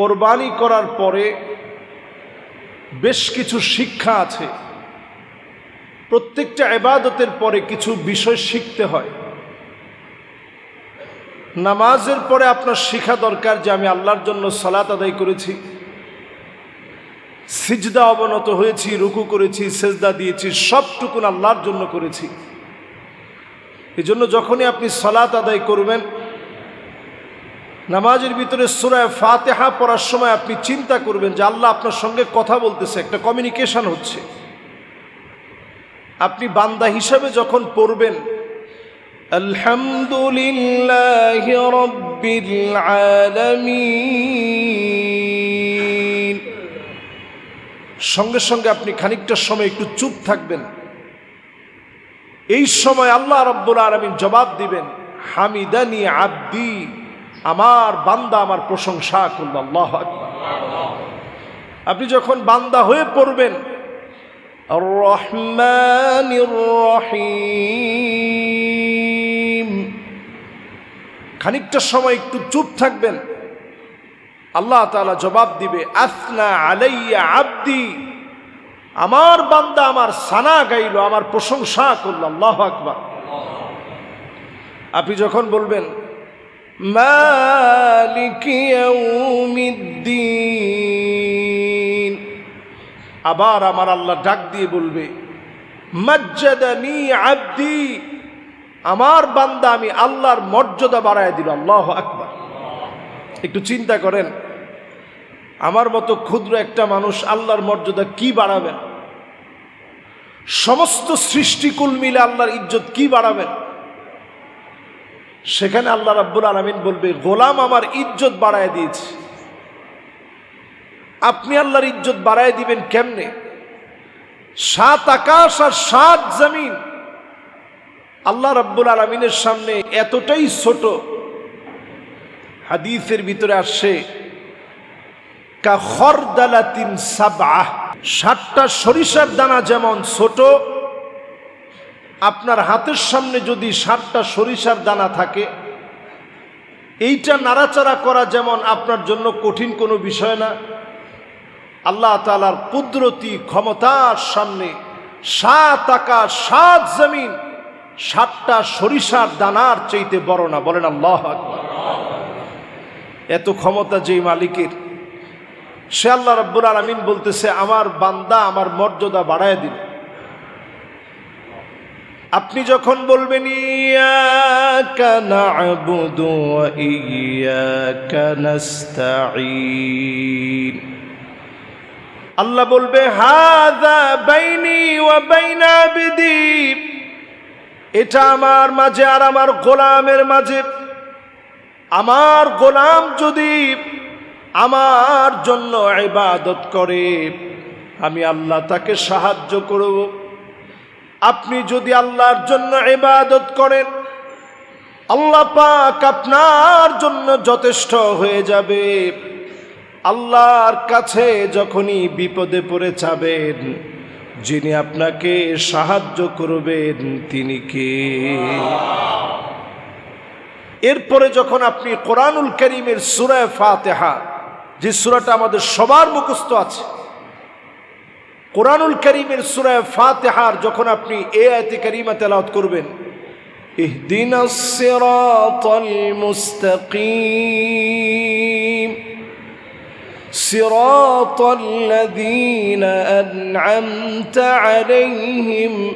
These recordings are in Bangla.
কোরবানি করার পরে বেশ কিছু শিক্ষা আছে। প্রত্যেকটা এবাদতের পরে কিছু বিষয় শিখতে হয়। নামাজের পরে আপনার শিখা দরকার যে আমি আল্লাহর জন্য সলাত আদায় করেছি, সিজদা অবনত হয়েছি, রুকু করেছি, সেজদা দিয়েছি, সবটুকুন আল্লাহর জন্য করেছি। এজন্য যখনই আপনি সলাত আদায় করবেন নামাজের ভিতরে সুরায় ফাতেহা পড়ার সময় আপনি চিন্তা করবেন যে আল্লাহ আপনার সঙ্গে কথা বলতেছে, একটা কমিউনিকেশন হচ্ছে। আপনি বান্দা হিসাবে যখন পড়বেন, আলহামদুলিল্লাহ সঙ্গে সঙ্গে আপনি খানিকটা সময় একটু চুপ থাকবেন। এই সময় আল্লাহ রব্বুল আলমিন জবাব দিবেন, হামিদানি আব্দি। আমার বান্দা আমার প্রশংসা করল, আল্লাহ আপনি যখন বান্দা হয়ে পড়বেন রহিম খানিকটা সময় একটু চুপ থাকবেন। আল্লাহ তালা জবাব দিবে আসনা আলাইয়া আব্দি। আমার বান্দা আমার সানা গাইল, আমার প্রশংসা করল, আল্লাহ আকবার। আপনি যখন বলবেন মালিক ইয়াউমিদ্দিন। আবার আমার আল্লাহ ডাক দিয়ে বলবে, মজ্জাদানি আব্দি। আমার বান্দা, আমি আল্লাহর মর্যাদা বাড়ায় দিল। আল্লাহ আকবার। একটু চিন্তা করেন, আমার মতো ক্ষুদ্র একটা মানুষ আল্লাহর মর্যাদা কি বাড়াবেন? সমস্ত সৃষ্টিকুল মিলে আল্লাহর ইজ্জত কি বাড়াবেন? সেখানে আল্লাহ রাব্বুল আলমিন বলবে, গোলাম আমার ইজ্জত বাড়ায় দিয়েছে। আপনি আল্লাহর ইজ্জত বাড়ায় দিবেন কেমনে? সাত আকাশ আর সাত জমিন। আল্লাহ রাব্বুল আলমিনের সামনে এতটাই ছোট। হাদিসের ভিতরে আসছে, কা সরিষার দানা যেমন ছোট আপনার হাতের সামনে যদি ষাটটা সরিষার দানা থাকে, এইটা নাড়াচাড়া করা যেমন আপনার জন্য কঠিন কোনো বিষয় না, আল্লাহ তালার কুদরতি ক্ষমতার সামনে সাত আকাশ, সাত জমিন, সাতটা সরিষার দানার চাইতে বড় না। বলেন আল্লাহ এত ক্ষমতা যেই মালিকের, সে আল্লাহ রব্বুল আলমিন বলতেছে, আমার বান্দা আমার মর্যাদা বাড়ায় দিল। আপনি যখন বলবেন, ইয়াকা নাস্তাঈন। আল্লাহ বলবে, হাযা বাইনি ওয়া বাইনা এটা আমার মাঝে আর আমার গোলামের মাঝে। আমার গোলাম যদি আমার জন্য ইবাদত করে, আমি আল্লাহ তাকে সাহায্য করব। আপনি যদি আল্লাহর জন্য ইবাদত করেন, আল্লাহ পাক আপনার জন্য যথেষ্ট হয়ে যাবে। আল্লাহর কাছে যখনই বিপদে পড়ে যাবেন, যিনি আপনাকে সাহায্য করবেন, তিনি কে? এরপরে যখন আপনি কোরআনুল করিমের সুরায় ফাতেহা, যে সুরাটা আমাদের সবার মুখস্থ আছে কোরআনুল করিমের সুরায় ফাতেহার যখন আপনি এ আয়তে করিমা তেলাওয়াত করবেন اهدنا الصراط المستقيم صراط الذين أنعمت عليهم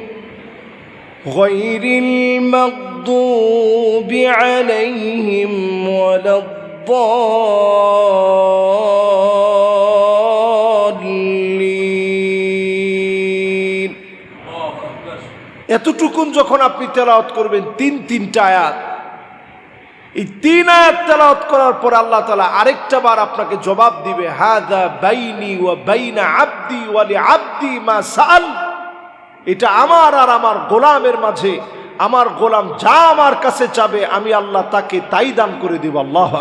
غير المغضوب عليهم ولا الضالين এতটুকুন যখন আপনি তেলাওয়াত করবেন, তিন তিনটা আয়াত। এই তিন আয়াত তেলাওয়াত করার পর আল্লাহ তালা আরেকটা বার আপনাকে জবাব দিবে, হাদা বাইনি ওয়া বাইনা আব্দি ওয়ালি আব্দি মা সাল এটা আমার আর আমার গোলামের মাঝে, আমার গোলাম যা আমার কাছে চাবে, আমি আল্লাহ তাকে তাই দান করে দিব, আল্লাহ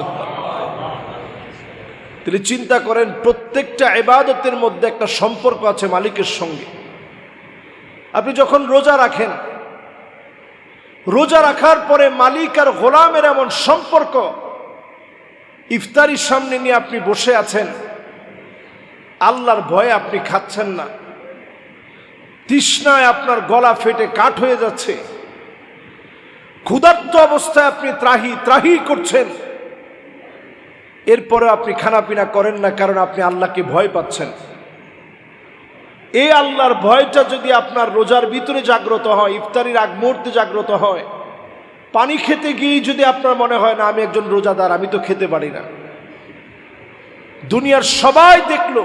তাহলে চিন্তা করেন, প্রত্যেকটা এবাদতের মধ্যে একটা সম্পর্ক আছে মালিকের সঙ্গে। আপনি যখন রোজা রাখেন, রোজা রাখার পরে মালিক আর গোলামের এমন সম্পর্ক ইফতারির সামনে নিয়ে আপনি বসে আছেন, আল্লাহর ভয়ে আপনি খাচ্ছেন না। তৃষ্ণায় আপনার গলা ফেটে কাঠ হয়ে যাচ্ছে। ক্ষুধার্ত অবস্থায় আপনি ত্রাহি ত্রাহি করছেন। এরপরে আপনি খানাপিনা করেন না কারণ আপনি আল্লাহকে ভয় পাচ্ছেন। এই আল্লাহর ভয়টা যদি আপনার রোজার ভিতরে জাগ্রত হয়, ইফতারির আগ মুহূর্তে জাগ্রত হয়, পানি খেতে গিয়েই যদি আপনার মনে হয়, না, আমি একজন রোজাদার, আমি তো খেতে পারি না। দুনিয়ার সবাই দেখল,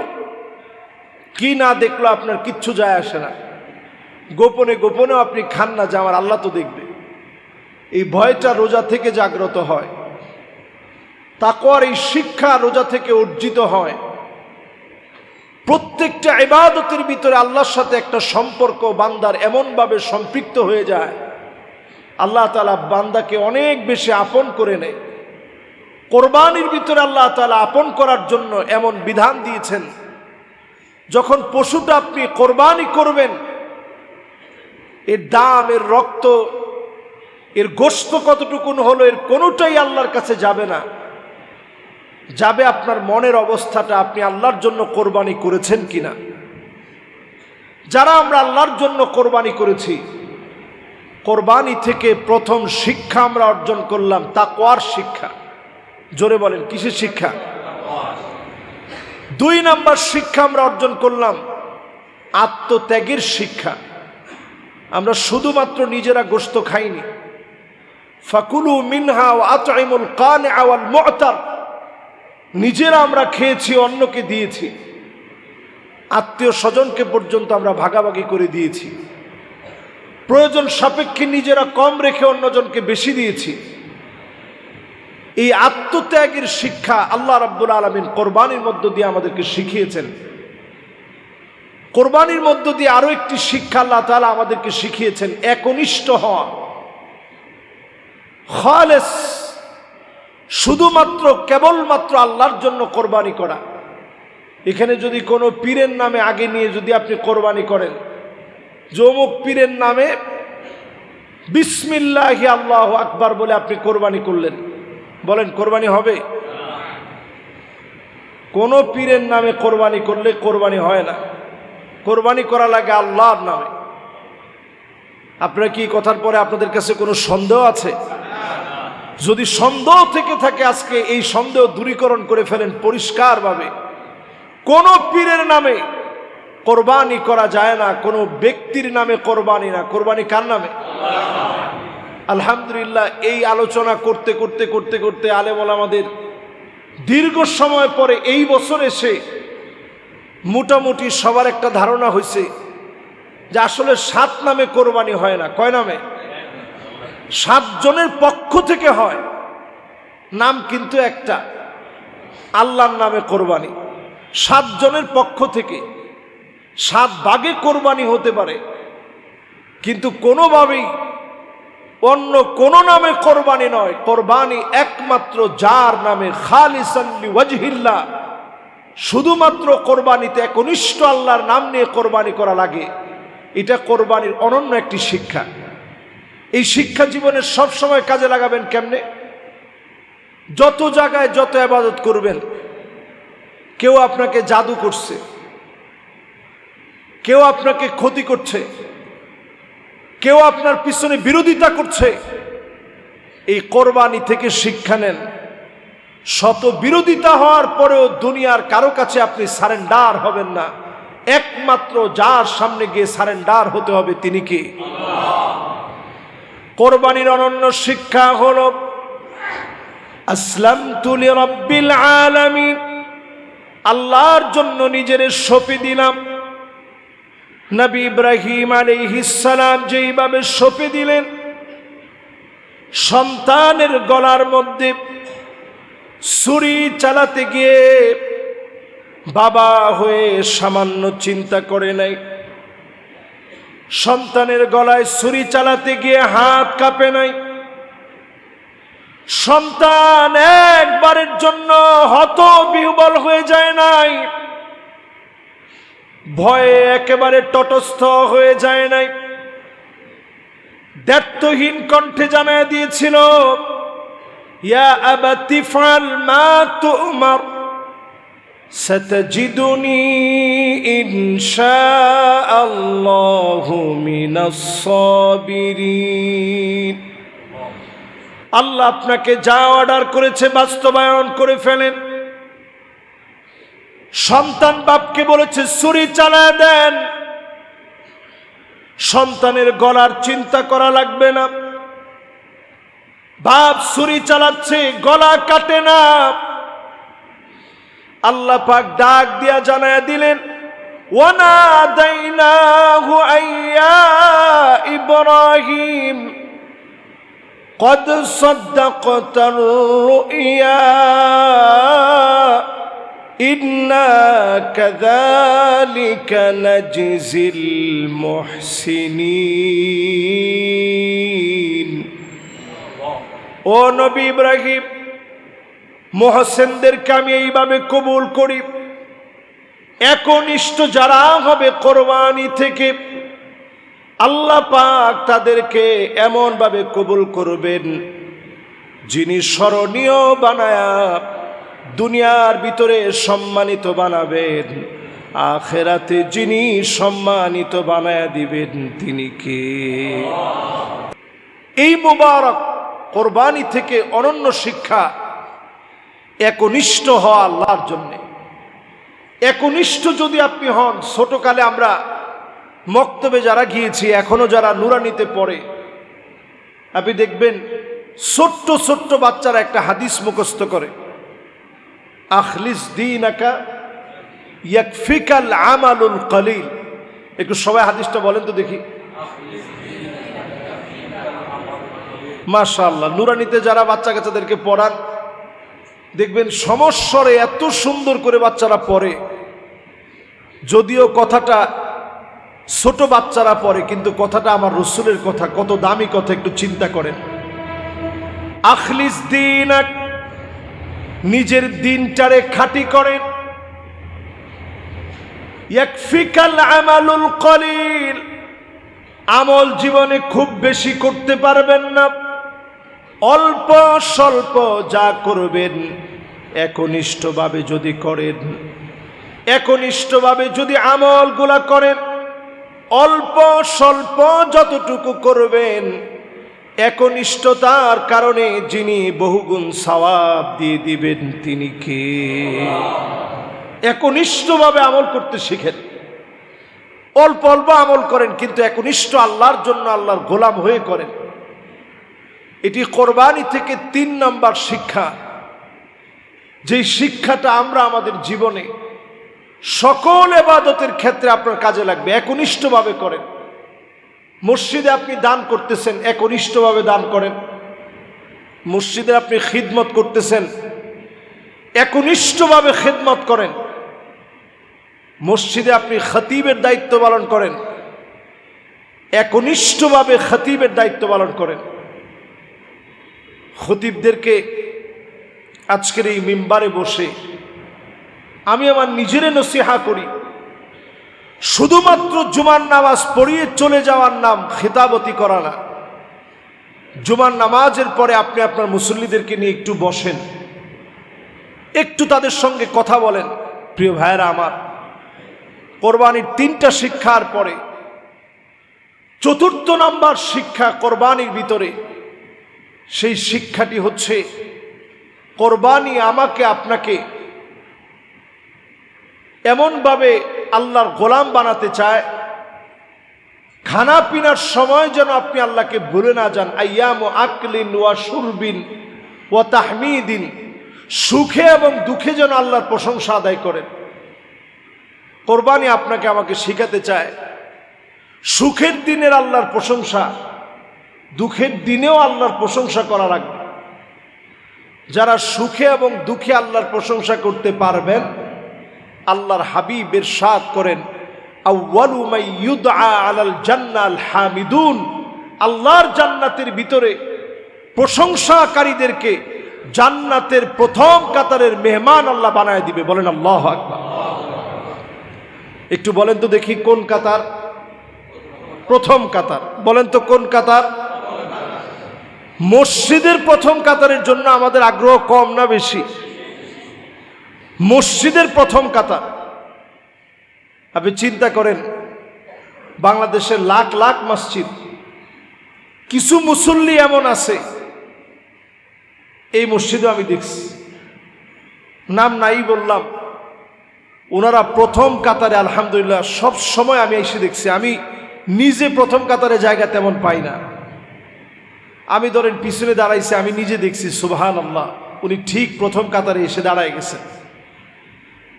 কি না দেখল আপনার কিচ্ছু যায় আসে না। গোপনে গোপনেও আপনি খান না যে আমার আল্লাহ তো দেখবে। এই ভয়টা রোজা থেকে জাগ্রত হয়। তাকওয়ার এই শিক্ষা রোজা থেকে অর্জিত হয়। প্রত্যেকটা ইবাদতের ভিতরে আল্লাহর সাথে একটা সম্পর্ক বান্দার এমনভাবে সম্পৃক্ত হয়ে যায়। আল্লাহ তালা বান্দাকে অনেক বেশি আপন করে নেয়। কোরবানির ভিতরে আল্লাহ তালা আপন করার জন্য এমন বিধান দিয়েছেন। যখন পশুটা আপনি কোরবানি করবেন, এর দাম, এর রক্ত, এর গোস্ত কতটুকুন হলো, এর কোনোটাই আল্লাহর কাছে যাবে না। যাবে আপনার মনের অবস্থাটা আপনি আল্লাহর জন্য কোরবানি করেছেন কিনা? যারা আমরা আল্লাহর জন্য কোরবানি করেছি, কোরবানি থেকে প্রথম শিক্ষা আমরা অর্জন করলাম তাকওয়ার শিক্ষা। জোরে বলেন, কিসের শিক্ষা? দুই নাম্বার শিক্ষা আমরা অর্জন করলাম আত্মত্যাগের শিক্ষা। আমরা শুধুমাত্র নিজেরা গোস্ত খাইনি। ফাকুলু মিনহা আতইমুল কান আওয়াল মুতার। নিজেরা আমরা খেয়েছি, অন্যকে দিয়েছি। আত্মীয় স্বজনকে পর্যন্ত আমরা ভাগাভাগি করে দিয়েছি। প্রয়োজন সাপেক্ষে নিজেরা কম রেখে অন্যজনকে বেশি দিয়েছি। এই আত্মত্যাগের শিক্ষা আল্লাহ রাব্বুল আলমিন কোরবানির মধ্য দিয়ে আমাদেরকে শিখিয়েছেন। কোরবানির মধ্য দিয়ে আরও একটি শিক্ষা আল্লাহ তালা আমাদেরকে শিখিয়েছেন, একনিষ্ঠ হওয়া। খালেস শুধুমাত্র কেবলমাত্র আল্লাহর জন্য কোরবানি করা। এখানে যদি কোনো পীরের নামে আগে নিয়ে যদি আপনি কোরবানি করেন, যমুক পীরের নামে বিসমিল্লাহি আল্লাহ আকবার বলে আপনি কোরবানি করলেন। বলেন, কোরবানি হবে? কোন পীরের নামে কোরবানি করলে কোরবানি হয় না। কোরবানি করা লাগে আল্লাহর নামে। আপনারা কি কথার পরে আপনাদের কাছে কোনো সন্দেহ আছে? যদি সন্দেহ থেকে থাকে আজকে এই সন্দেহ দূরীকরণ করে ফেলেন পরিষ্কারভাবে, কোন পীরের নামে কোরবানি করা যায় না, কোনো ব্যক্তির নামে কোরবানি না। কোরবানি কার নামে? আলহামদুলিল্লাহ, এই আলোচনা করতে করতে করতে করতে আলেমল আমাদের দীর্ঘ সময় পরে এই বছর এসে মোটামুটি সবার একটা ধারণা হয়েছে যে আসলে সাত নামে কোরবানি হয় না। কয় নামে? সাতজনের পক্ষ থেকে হয়। নাম কিন্তু একটা। আল্লাহর নামে কোরবানি। সাতজনের পক্ষ থেকে। সাত বাগে কোরবানি হতে পারে। কিন্তু কোনোভাবেই অন্য কোন নামে কোরবানি নয়। কোরবানি একমাত্র যার নামে খালিসাল্লি ওয়াজহিল্লা শুধুমাত্র কোরবানিতে একনিষ্ঠ আল্লাহর নাম নিয়ে কোরবানি করা লাগে। এটা কোরবানির অনন্য একটি শিক্ষা। এই শিক্ষা জীবনের সব সময় কাজে লাগাবেন কেমনে? যত জায়গায় যত আবাদত করবেন, কেউ আপনাকে জাদু করছে, কেউ আপনাকে ক্ষতি করছে, কেউ আপনার পিছনে বিরোধিতা করছে, এই কোরবানি থেকে শিক্ষা নেন। শত বিরোধিতা হওয়ার পরেও দুনিয়ার কারও কাছে আপনি সারেন্ডার হবেন না। একমাত্র যার সামনে গিয়ে সারেন্ডার হতে হবে তিনি কে? কোরবানির অনন্য শিক্ষা হল আসলাম তুলি রব্বিল আলামিন। আল্লাহর জন্য নিজের সপে দিলাম। নবী ইব্রাহিম আলাইহিসালাম যেইভাবে সপে দিলেন, সন্তানের গলার মধ্যে ছুরি চালাতে গিয়ে বাবা হয়ে সামান্য চিন্তা করে নাই। সন্তানের গলায় ছুরি চালাতে গিয়ে হাত কাঁপে নাই সন্তান একবারের জন্য হত বিহবল হয়ে যায় নাই ভয়ে একেবারে তটস্থ হয়ে যায় নাই দ্ব্যর্থহীন কণ্ঠে জানায় দিয়েছিল ইয়া আবাতি ফাল মা তুমার ستجدني إن شاء الله من الصابرين আল্লাহ আপনাকে যা অর্ডার করেছে বাস্তবায়ন করে ফেলেন সন্তান বাপকে বলেছে ছুরি চালায় দেন সন্তানের গলার চিন্তা করা লাগবে না বাপ ছুরি চালাচ্ছে গলা কাটে না আল্লাহ পাক ডাক দিয়া জানায় দিলেন وَنَادَيْنَاهُ أَن يَا إِبْرَاهِيمُ قد صدقت الرؤيا إنا كذلك نجزي المحسنين ও নবী ইব্রাহিম মহসেনদেরকে আমি এইভাবে কবুল করি একনিষ্ঠ যারা হবে কোরবানি থেকে, আল্লাহ পাক তাদেরকে এমনভাবে কবুল করবেন, যিনি স্মরণীয় বানায়া দুনিয়ার ভিতরে সম্মানিত বানাবেন, আখেরাতে যিনি সম্মানিত বানায়া দিবেন, তিনি কে? এই মোবারক কোরবানি থেকে অনন্য শিক্ষা একনিষ্ঠ হওয়া আল্লাহর জন্যে। একনিষ্ঠ যদি আপনি হন, ছোটকালে আমরা মক্তবে যারা গিয়েছি, এখনও যারা নুরানিতে পড়ে, আপনি দেখবেন ছোট্ট ছোট্ট বাচ্চারা একটা হাদিস মুখস্থ করে। আখলিস দিন আকা ইয়াকফিকাল আমালুল কলিল। একটু সবাই হাদিসটা বলেন তো দেখি। মাশাআল্লাহ, নুরানিতে যারা বাচ্চা কাচ্চাদেরকে পড়ান দেখবেন সমস্বরে এত সুন্দর করে বাচ্চারা পড়ে। যদিও কথাটা ছোট বাচ্চারা পড়ে, কিন্তু কথাটা আমার রসুলের কথা, কত দামি কথা, একটু চিন্তা করেন। আখলিস দিন নিজের দিনটারে খাটি করেন। আমালুল আমল জীবনে খুব বেশি করতে পারবেন না। অল্প স্বল্প যা করবেন, একনিষ্ঠভাবে যদি করেন, একনিষ্ঠভাবে যদি আমলগুলা করেন, অল্প স্বল্প যতটুকু করবেন, একনিষ্ঠতার কারণে যিনি বহুগুণ সওয়াব দিয়ে দিবেন তিনি কে? একনিষ্ঠভাবে আমল করতে শিখেন। অল্প অল্প আমল করেন, কিন্তু একনিষ্ঠ আল্লাহর জন্য আল্লাহর গোলাম হয়ে করেন। এটি কোরবানি থেকে তিন নাম্বার শিক্ষা। যেই শিক্ষাটা আমরা আমাদের জীবনে সকল এবাদতের ক্ষেত্রে আপনার কাজে লাগবে, একনিষ্ঠভাবে করেন। মসজিদে আপনি দান করতেছেন, একনিষ্ঠভাবে দান করেন। মসজিদে আপনি খিদমত করতেছেন, একনিষ্ঠভাবে খিদমত করেন। মসজিদে আপনি খতিবের দায়িত্ব পালন করেন, একনিষ্ঠভাবে খতিবের দায়িত্ব পালন করেন। খতিবদেরকে আজকের এই মেম্বারে বসে আমি আমার নিজেরে নসিহা করি। শুধুমাত্র জুমার নামাজ পড়িয়ে চলে যাওয়ার নাম খেতাবতি করা না। জুমার নামাজের পরে আপনি আপনার মুসল্লিদেরকে নিয়ে একটু বসেন। একটু তাদের সঙ্গে কথা বলেন। প্রিয় ভাইয়েরা আমার, কোরবানির তিনটা শিক্ষার পরে চতুর্থ নাম্বার শিক্ষা কোরবানির ভিতরে সেই শিক্ষাটি হচ্ছে, কোরবানি আমাকে আপনাকে এমনভাবে আল্লাহর গোলাম বানাতে চায় খানা পিনার সময় যেন আপনি আল্লাহকে ভুলে না যান। আয়াম আকলিন ওয়া সুরবিন ও তাহমিদিন। সুখে এবং দুঃখে যেন আল্লাহর প্রশংসা আদায় করেন। কোরবানি আপনাকে আমাকে শিখাতে চায়। সুখের দিনের আল্লাহর প্রশংসা। দুঃখের দিনেও আল্লাহর প্রশংসা করা লাগবে। যারা সুখে এবং দুঃখে আল্লাহর প্রশংসা করতে পারবেন, আল্লাহর হাবিবের সাদ করেন জান্নাল হামিদুন। আল্লাহর জান্নাতের ভিতরে প্রশংসাকারীদেরকে জান্নাতের প্রথম কাতারের মেহমান আল্লাহ বানায় দিবে। বলেন আল্লাহ আকবার। একটু বলেন তো দেখি কোন কাতার? প্রথম কাতার। বলেন তো কোন কাতার? মসজিদের প্রথম কাতারের জন্য আমাদের আগ্রহ কম না বেশি? মসজিদের প্রথম কাতার। আপনি চিন্তা করেন বাংলাদেশের লাখ লাখ মসজিদ। কিছু মুসল্লি এমন আছে, এই মসজিদে আমি দেখছি। নাম নাই বললাম, ওনারা প্রথম কাতারে আলহামদুলিল্লাহ সব সময় আমি এসে দেখছি। আমি নিজে প্রথম কাতারে জায়গা তেমন পাই না। আমি ধরেন পিছনে দাঁড়াইছি, আমি নিজে দেখছি সুবাহান আল্লাহ উনি ঠিক প্রথম কাতারে এসে দাঁড়ায় গেছেন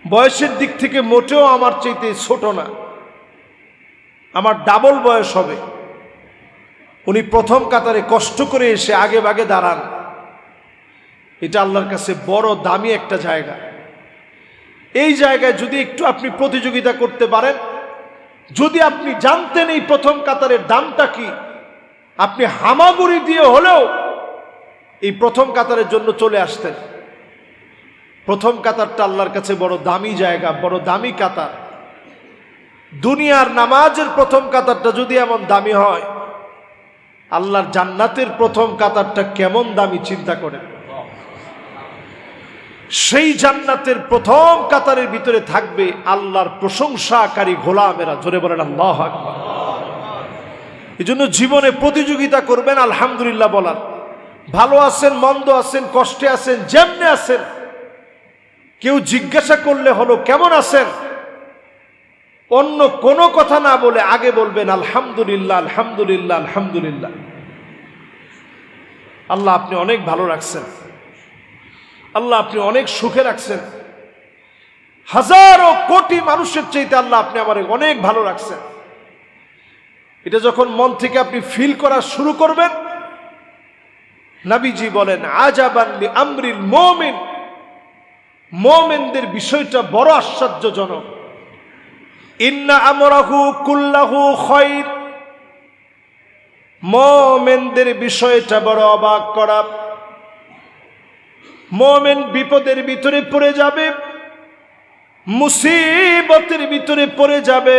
বয়সের দিক থেকে মোটেও আমার চাইতে ছোট না। আমার ডাবল বয়স হবে। উনি প্রথম কাতারে কষ্ট করে এসে আগে বাগে দাঁড়ান। এটা আল্লাহর কাছে বড় দামি একটা জায়গা। এই জায়গায় যদি একটু আপনি প্রতিযোগিতা করতে পারেন, যদি আপনি জানতেন এই প্রথম কাতারের দামটা কি আপনি হামাগুড়ি দিয়ে হলেও এই প্রথম কাতারের জন্য চলে আসতেন। প্রথম কাতারটা আল্লাহর কাছে বড় দামি জায়গা, বড় দামি কাতার। দুনিয়ার নামাজের প্রথম কাতারটা যদি এমন দামি হয়, আল্লাহর জান্নাতের প্রথম কাতারটা কেমন দামি চিন্তা করেন। সেই জান্নাতের প্রথম কাতারের ভিতরে থাকবে আল্লাহর প্রশংসাকারী ঘোলামেরা জোরে বলেন আল্লাহ আকবার। এই জন্য জীবনে প্রতিযোগিতা করবেন, আলহামদুলিল্লাহ বলার। ভালো আছেন, মন্দ আছেন, কষ্টে আছেন, যেমনে আছেন, কেউ জিজ্ঞাসা করলে হলো, কেমন আছেন? অন্য কোনো কথা না বলে আগে বলবেন, আলহামদুলিল্লাহ আলহামদুলিল্লাহ আলহামদুলিল্লাহ। আল্লাহ আপনি অনেক ভালো রাখছেন। আল্লাহ আপনি অনেক সুখে রাখছেন। হাজারো কোটি মানুষের চাইতে আল্লাহ আপনি আমার অনেক ভালো রাখছেন। এটা যখন মন থেকে আপনি ফিল করা শুরু করবেন, নাবিজি বলেন আজাবান্লি আমরিল মোমিন। মোমেনদের বিষয়টা বড় আশ্চর্যজনক। ইন্না আমরাহু কুল্লাহু খৈর মোমেনদের বিষয়টা বড় অবাক করা। মোমেন বিপদের ভিতরে পড়ে যাবে, মুসিবতের ভিতরে পড়ে যাবে।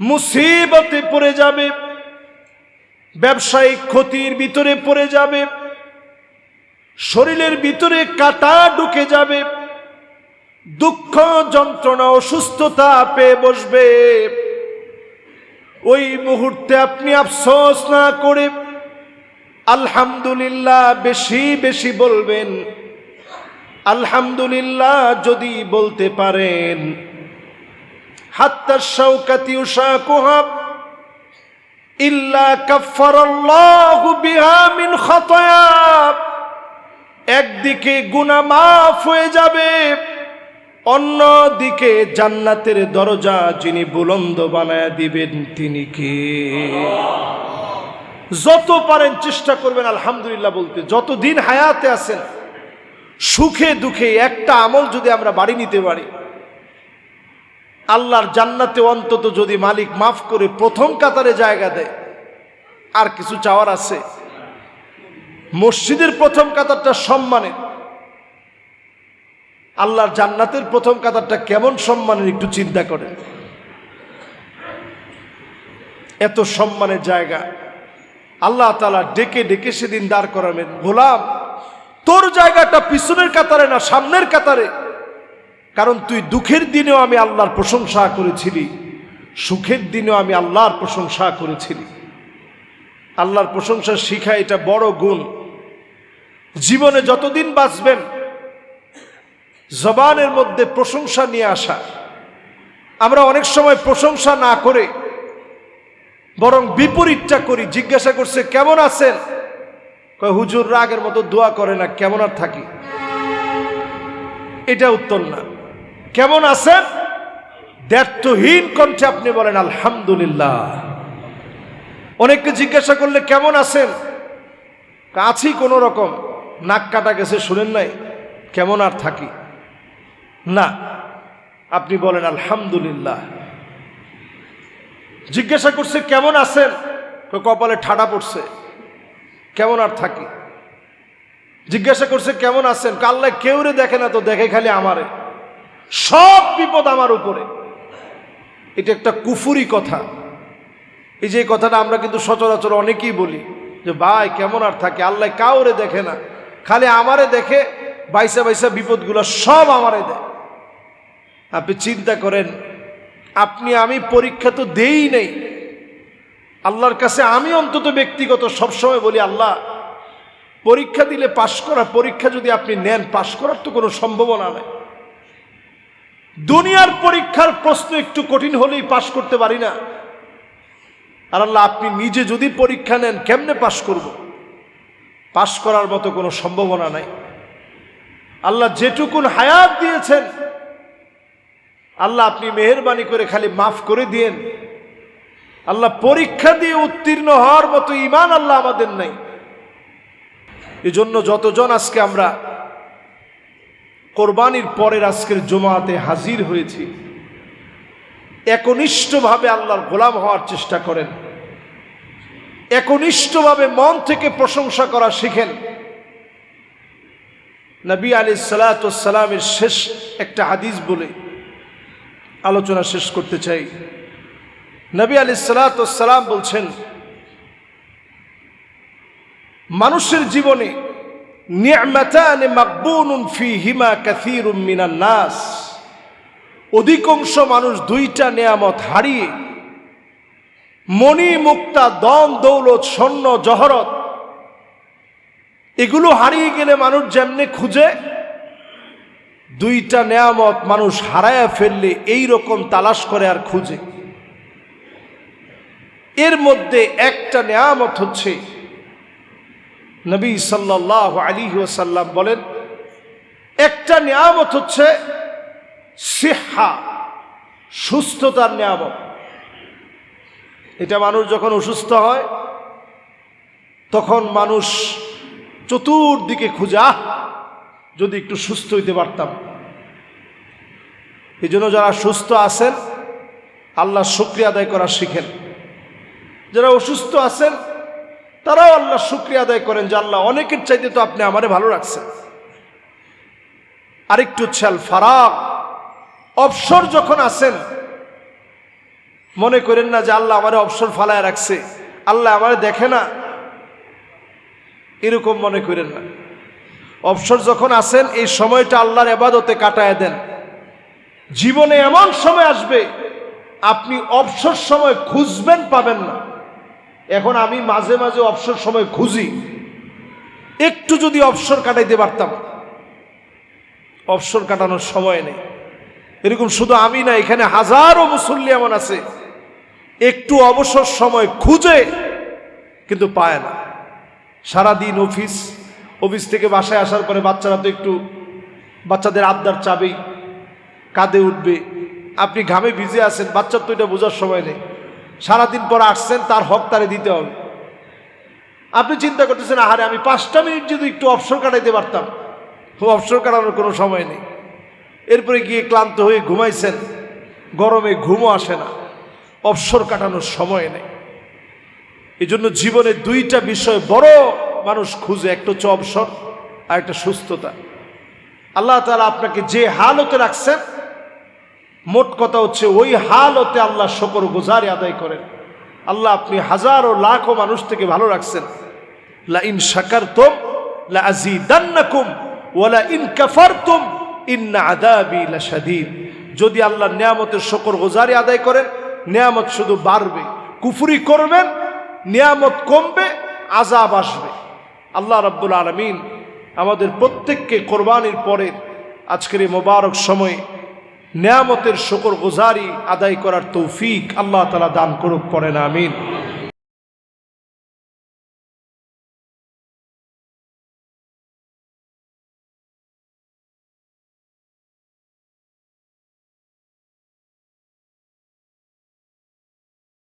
মুসিবতে পড়ে যাবে, ব্যবসায়িক ক্ষতির ভিতরে পড়ে যাবে, শরীরের ভিতরে কাটা ঢুকে যাবে, দুঃখ, যন্ত্রণা, অসুস্থতা পেয়ে বসবে। ওই মুহূর্তে আপনি আফসোস না করে আলহামদুলিল্লাহ বেশি বেশি বলবেন, আলহামদুলিল্লাহ যদি বলতে পারেন। ইল্লা একদিকে গুনাহ মাফ হয়ে যাবে, অন্যদিকে জান্নাতের দরজা যিনি বুলন্দ বানায় দিবেন তিনি কে? যত পারেন চেষ্টা করবেন, আলহামদুলিল্লাহ বলতে যত দিন হায়াতে আছেন, সুখে দুঃখে একটা আমল যদি আমরা বাড়ি নিতে পারি আল্লাহর জান্নাতে অন্তত যদি মালিক মাফ করে প্রথম কাতারে জায়গা দেয়, আর কিছু চাওয়ার আছে? মসজিদের প্রথম কাতারটা সম্মানের। আল্লাহর জান্নাতের প্রথম কাতারটা কেমন সম্মানের একটু চিন্তা করেন। এত সম্মানের জায়গা। আল্লাহ তালা ডেকে ডেকে সেদিন দাঁড় করাবেন। গোলাম, তোর জায়গাটা পিছনের কাতারে না সামনের কাতারে? কারণ তুই দুঃখের দিনেও আমি আল্লাহর প্রশংসা করেছিলি, সুখের দিনেও আমি আল্লাহর প্রশংসা করেছিলি। আল্লাহর প্রশংসা শিখা এটা বড় গুণ। জীবনে যতদিন বাঁচবেন, জবানের মধ্যে প্রশংসা নিয়ে আসা। আমরা অনেক সময় প্রশংসা না করে বরং বিপরীতটা করি, জিজ্ঞাসা করছে, কেমন আছেন? হুজুর রাগের মতো দোয়া করে না, কেমন আর থাকি? এটা উত্তর না। কেমন আছেন দ্ব্যর্থহীন কণ্ঠে আপনি বলেন, আলহামদুলিল্লাহ। অনেককে জিজ্ঞাসা করলে, কেমন আছেন? আছি কোনো রকম। নাক কাটা গেছে, শুনেন নাই? কেমন আর থাকি? না, আপনি বলেন, আলহামদুলিল্লাহ। জিজ্ঞাসা করছে, কেমন আছেন? কপালে ঠাডা পড়ছে, কেমন আর থাকি? জিজ্ঞাসা করছে, কেমন আছেন? কাল্লায় কেউ রে দেখে না তো, দেখে খালি আমারে। সব বিপদ আমার উপরে। এটা একটা কুফুরি কথা। এই যে কথাটা আমরা কিন্তু সচরাচর অনেকেই বলি, যে ভাই কেমন আর থাকে? আল্লাহ কাউরে দেখে না। খালি আমারে দেখে, বাইসা বাইসা বিপদগুলো সব আমারে দেয়। আপনি চিন্তা করেন, আপনি আমি পরীক্ষা তো দেই নেই। আল্লাহর কাছে আমি অন্তত ব্যক্তিগত সবসময় বলি, আল্লাহ, পরীক্ষা দিলে পাশ করা পরীক্ষা যদি আপনি নেন, পাশ করার তো কোনো সম্ভাবনা নেই। দুনিয়ার পরীক্ষার প্রশ্ন একটু কঠিন হলেই পাশ করতে পারি না। আর আল্লাহ, আপনি নিজে যদি পরীক্ষা নেন, কেমনে পাশ করব? পাশ করার মতো কোনো সম্ভাবনা নাই। আল্লাহ যেটুকুন হায়াত দিয়েছেন, আল্লাহ আপনি মেহরবানি করে খালি মাফ করে দিয়েন। আল্লাহ পরীক্ষা দিয়ে উত্তীর্ণ হওয়ার মতো ইমান আল্লাহ আমাদের নাই। এজন্য যতজন আজকে আমরা কোরবানির পরের আজকের জমাতে হাজির হয়েছি। একনিষ্ঠভাবে আল্লাহর গোলাম হওয়ার চেষ্টা করেন। একনিষ্ঠভাবে মন থেকে প্রশংসা করা শিখেন। নবী আলী সালাতামের শেষ একটা হাদিস বলে আলোচনা শেষ করতে চাই। নবী আলী সালাতাম বলছেন, মানুষের জীবনে নিয়মাতানে মাকবুনুন ফি হিমা কাসীরুম মিনান নাস। অধিকাংশ মানুষ দুইটা নেয়ামত হারিয়ে মণি মুক্তা দন, দৌলত, স্বর্ণ, জহরত, এগুলো হারিয়ে গেলে মানুষ যেমনি খুঁজে, দুইটা নেয়ামত মানুষ হারায়া ফেললে এই রকম তালাশ করে আর খুঁজে। এর মধ্যে একটা নেয়ামত হচ্ছে নবী সাল্লাহ আলী ওসাল্লাম বলেন, একটা নিয়ামত হচ্ছে সিহা, সুস্থতার নিয়ামত। এটা মানুষ যখন অসুস্থ হয়, তখন মানুষ চতুর্দিকে খুঁজা, যদি একটু সুস্থ হইতে পারতাম। এই জন্য যারা সুস্থ আছেন, আল্লাহ শুক্রিয়া আদায় করা শিখেন। যারা অসুস্থ আছেন তারাও আল্লাহ শুক্রিয়া আদায় করেন যে আল্লাহ অনেকের চাইতে তো আপনি আমারে ভালো রাখছেন। আরেকটু আল ফারাক অবসর যখন আসেন মনে করেন না যে আল্লাহ আমারে অবসর ফালায় রাখছে। আল্লাহ আমারে দেখে না। এরকম মনে করেন না। অবসর যখন আসেন এই সময়টা আল্লাহর এবাদতে কাটায় দেন। জীবনে এমন সময় আসবে, আপনি অবসর সময় খুঁজবেন, পাবেন না। এখন আমি মাঝে মাঝে অবসর সময় খুঁজি। একটু যদি অবসর কাটাইতে পারতাম। অবসর কাটানোর সময় নেই। এরকম শুধু আমি না, এখানে হাজারো মুসল্লি এমন আছে। একটু অবসর সময় খুঁজে কিন্তু পায় না। সারাদিন অফিস অফিস থেকে বাসায় আসার পরে বাচ্চারা তো একটু বাচ্চাদের আবদার চাবেই, কাঁদে উঠবে। আপনি ঘামে ভিজে আছেন, বাচ্চার তো এটা বোঝার সময় নেই। সারাদিন পর আসছেন, তার হক তারে দিতে হবে। আপনি চিন্তা করতেছেন, আহারে, আমি পাঁচটা মিনিট যদি একটু অবসর কাটাইতে পারতাম। অবসর কাটানোর কোনো সময় নেই। এরপরে গিয়ে ক্লান্ত হয়ে ঘুমাইছেন। গরমে ঘুমও আসে না। অবসর কাটানোর সময় নেই। এই জন্য জীবনে দুইটা বিষয় বড় মানুষ খুঁজে, একটা হচ্ছে অবসর আর একটা সুস্থতা। আল্লাহ তালা আপনাকে যে হালতে রাখছেন মোট কথা হচ্ছে ওই হালতে আল্লাহ শকর গুজারি আদায় করেন। আল্লাহ আপনি হাজারো লাখো মানুষ থেকে ভালো রাখছেন। লা ইন শাকারতুম লা আযীদান্নাকুম ওয়া লা ইন কাফারতুম, ইন্না আযাবি লাশাদীদ। যদি আল্লাহ নিয়ামতের শকর গুজারি আদায় করেন, নিয়ামত শুধু বাড়বে। কুফুরি করবেন, নিয়ামত কমবে আজাব আসবে। আল্লাহ রাব্বুল আলামিন আমাদের প্রত্যেককে কোরবানির পরের আজকের এই মোবারক সময়ে নিয়ামতের শকর গুজারি আদায় করার তৌফিক আল্লাহ তালা দান করুক করেন আমিন।